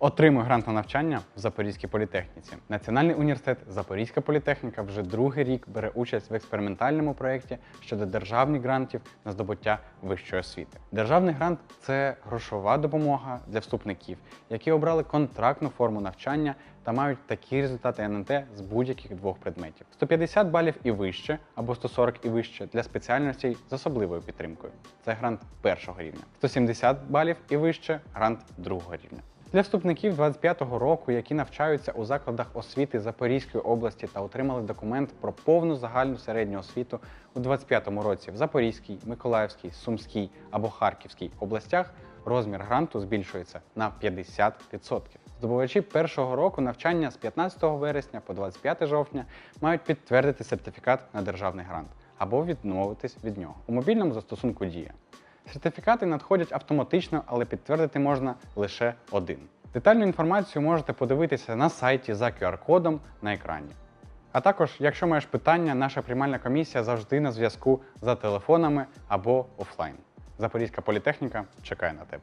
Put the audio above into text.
Отримуй грант на навчання в Запорізькій політехніці. Національний університет Запорізька політехніка вже другий рік бере участь в експериментальному проєкті щодо державних грантів на здобуття вищої освіти. Державний грант це грошова допомога для вступників, які обрали контрактну форму навчання та мають такі результати ННТ з будь-яких двох предметів: 150 балів і вище або 140 і вище для спеціальностей з особливою підтримкою. Це грант першого рівня, 170 балів і вище грант другого рівня. Для вступників 25-го року, які навчаються у закладах освіти Запорізької області та отримали документ про повну загальну середню освіту у 25-му році в Запорізькій, Миколаївській, Сумській або Харківській областях, розмір гранту збільшується на 50%. Здобувачі першого року навчання з 15 вересня по 25 жовтня мають підтвердити сертифікат на державний грант або відмовитись від нього у мобільному застосунку Дія. Сертифікати надходять автоматично, але підтвердити можна лише один. Детальну інформацію можете подивитися на сайті за QR-кодом на екрані. А також, якщо маєш питання, наша приймальна комісія завжди на зв'язку за телефонами або офлайн. Запорізька політехніка чекає на тебе.